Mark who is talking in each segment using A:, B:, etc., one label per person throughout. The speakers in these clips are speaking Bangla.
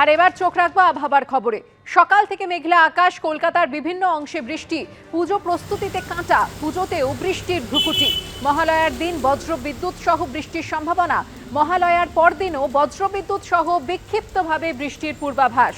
A: আর এবার চোখ রাখব আবহাওয়ার খবরে। সকাল থেকে মেঘলা আকাশ, কলকাতার বিভিন্ন অংশে বৃষ্টি। পুজো প্রস্তুতিতে কাঁটা, পুজোতেও বৃষ্টির ভ্রুকুটি। মহালয়ার দিন বজ্র বিদ্যুৎ সহ বৃষ্টির সম্ভাবনা। মহালয়ার পরদিনও বজ্র বিদ্যুৎ সহ বিক্ষিপ্তভাবে বৃষ্টির পূর্বাভাস।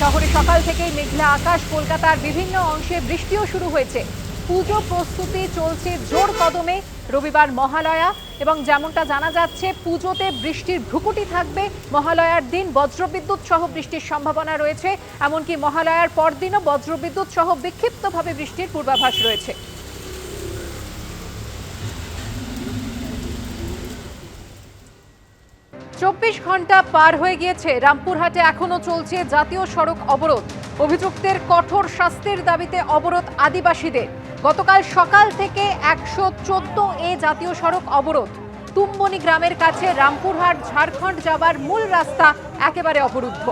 A: শহরে সকাল থেকেই মেঘলা আকাশ, কলকাতার বিভিন্ন অংশে বৃষ্টিও শুরু হয়েছে। পুজো প্রস্তুতি চলছে জোর কদমে। রবিবার মহালয়া এবং যেমনটা জানা যাচ্ছে, পুজোতে বৃষ্টির ভ্রুকুটি থাকবে। মহালয়ার দিন বজ্রবিদ্যুৎ সহ বৃষ্টির সম্ভাবনা রয়েছে। এমনকি মহালয়ার পরদিনও বজ্রবিদ্যুৎ সহ বিক্ষিপ্তভাবে বৃষ্টির পূর্বাভাস রয়েছে। চব্বিশ ঘণ্টা পার হয়ে গিয়েছে। রামপুরহাটে এখনও চলছে জাতীয় সড়ক অবরোধ। অভিযুক্তের কঠোর শাস্তির দাবিতে অবরোধ আদিবাসীদের। গতকাল সকাল থেকে একশো চোদ্দ এ জাতীয় সড়ক অবরোধ। তুম্বনি গ্রামের কাছে রামপুরহাট, ঝাড়খণ্ড যাবার মূল রাস্তা একেবারে অবরুদ্ধ।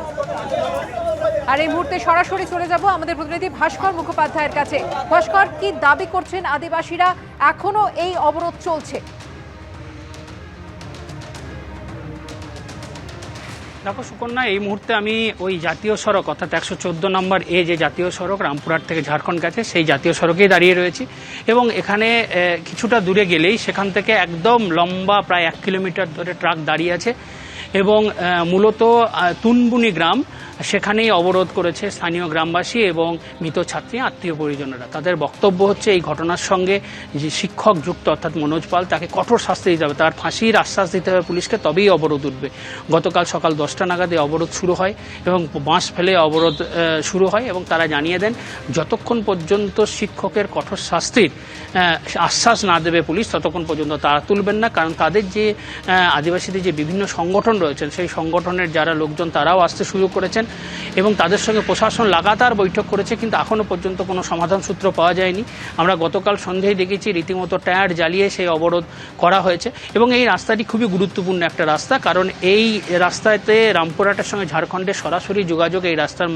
A: আর এই মুহূর্তে সরাসরি চলে যাব আমাদের প্রতিনিধি ভাস্কর মুখোপাধ্যায়ের কাছে। ভাস্কর, কি দাবি করছেন আদিবাসীরা? এখনও এই অবরোধ চলছে।
B: দেখো সুকন্যা, এই মুহূর্তে আমি ওই জাতীয় সড়ক, অর্থাৎ একশো চোদ্দ নম্বর এ যে জাতীয় সড়ক, রামপুরহাট থেকে ঝাড়খণ্ড গেছে, সেই জাতীয় সড়কেই দাঁড়িয়ে রয়েছি। এবং এখানে কিছুটা দূরে গেলেই সেখান থেকে একদম লম্বা প্রায় এক কিলোমিটার ধরে ট্রাক দাঁড়িয়ে আছে। এবং মূলত তুনবুনি গ্রাম সেখানেই অবরোধ করেছে স্থানীয় গ্রামবাসী এবং মৃত ছাত্রী, আত্মীয় পরিজনেরা। তাদের বক্তব্য হচ্ছে এই ঘটনার সঙ্গে যে শিক্ষক যুক্ত অর্থাৎ মনোজ পাল, তাকে কঠোর শাস্তি দিতে হবে। তার ফাঁসির আশ্বাস দিতে হবে পুলিশকে, তবেই অবরোধ উঠবে। গতকাল সকাল দশটা নাগাদ অবরোধ শুরু হয় এবং বাঁশ ফেলে অবরোধ শুরু হয় এবং তারা জানিয়ে দেন, যতক্ষণ পর্যন্ত শিক্ষকের কঠোর শাস্তির আশ্বাস না দেবে পুলিশ, ততক্ষণ পর্যন্ত তারা তুলবেন না। কারণ তাদের যে আদিবাসীদের যে বিভিন্ন সংগঠন রয়েছেন, সেই সংগঠনের যারা লোকজন, তারাও আসতে শুরু করেছেন। এবং তাদের সঙ্গে প্রশাসন লাগাতার বৈঠক করেছে, কিন্তু এখনও পর্যন্ত কোনো সমাধান সূত্র পাওয়া যায়নি। আমরা গতকাল সন্ধ্যায় দেখেছি রীতিমতো টায়ার জ্বালিয়ে সেই অবরোধ করা হয়েছে এবং এই রাস্তাটি খুবই গুরুত্বপূর্ণ একটা রাস্তা, কারণ এই রাস্তাতে রামপুরহাটের সঙ্গে ঝাড়খণ্ডের সরাসরি যোগাযোগ এই রাস্তার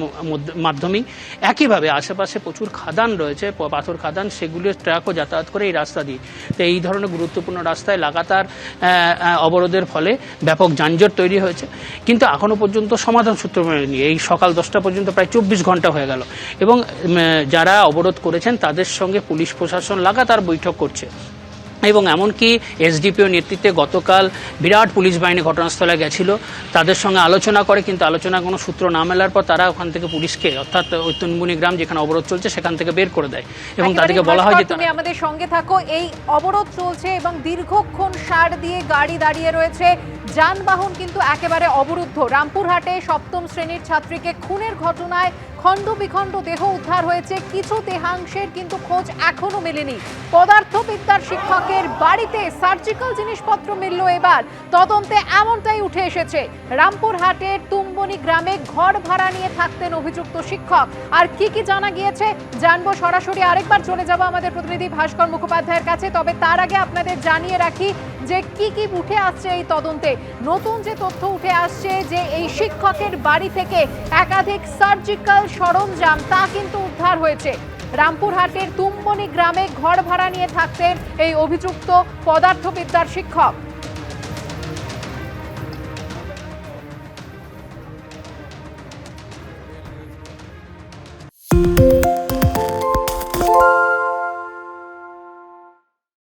B: মাধ্যমেই। একইভাবে আশেপাশে প্রচুর খাদান রয়েছে পাথর খাদান সেগুলির ট্রাকও যাতায়াত করে এই রাস্তা দিয়ে। তো এই ধরনের গুরুত্বপূর্ণ রাস্তায় লাগাতার অবরোধের ফলে ব্যাপক যানজট তৈরি হয়েছে, কিন্তু এখনও পর্যন্ত সমাধান সূত্র মেলেনি। এই সকাল দশটা পর্যন্ত প্রায় চব্বিশ ঘণ্টা হয়ে গেল। এবং যারা অবরোধ করেছেন তাদের সঙ্গে পুলিশ প্রশাসন লাগাতার বৈঠক করছে। এবং এমনকি এসডিপিও নেতৃত্বে গতকাল বিরাট পুলিশ বাহিনী ঘটনাস্থলে গেছিল। তাদের সঙ্গে আলোচনা করে কিন্তু আলোচনা কোনো সূত্র না মেলার পর তারা ওখান থেকে পুলিশকে অর্থাৎ ওই তুনবুনি গ্রাম যেখানে অবরোধ চলছে সেখান থেকে বের করে দেয়। এবং তাদেরকে বলা হয় যে
A: তুমি আমাদের সঙ্গে থাকো। এই অবরোধ চলছে এবং দীর্ঘক্ষণ সার দিয়ে গাড়ি দাঁড়িয়ে রয়েছে। যানবাহন কিন্তু একেবারে অবরুদ্ধ। রামপুরহাটে সপ্তম শ্রেণির ছাত্রীকে খুনের ঘটনায় খণ্ড বিখণ্ড দেহ উদ্ধার হয়েছে। কিছু দেহাংশের কিন্তু খোঁজ এখনও মেলেনি। পদার্থবিদ্যার শিক্ষকের বাড়িতে সার্জিক্যাল জিনিসপত্র মিলল এবার। তদন্তে এমনটাই উঠে এসেছে। রামপুরহাটের তুম্বনি গ্রামে ঘর ভাড়া নিয়ে থাকতেন অভিযুক্ত শিক্ষক। আর কি কি জানা গিয়েছে জানব সরাসরি। আরেকবার চলে যাব আমাদের প্রতিনিধি ভাস্কর মুখোপাধ্যায়ের কাছে। তবে তার আগে আপনাদের জানিয়ে রাখি যে কি কি উঠে আসছে এই তদন্তে? নতুন যে তথ্য উঠে আসছে যে এই শিক্ষকের বাড়ি থেকে একাধিক সার্জিক্যাল সরঞ্জাম, তা কিন্তু উদ্ধার হয়েছে। রামপুরহাটের তুম্বনি গ্রামে ঘর ভাড়া নিয়ে থাকতেন এই অভিযুক্ত পদার্থবিদ্যার শিক্ষক।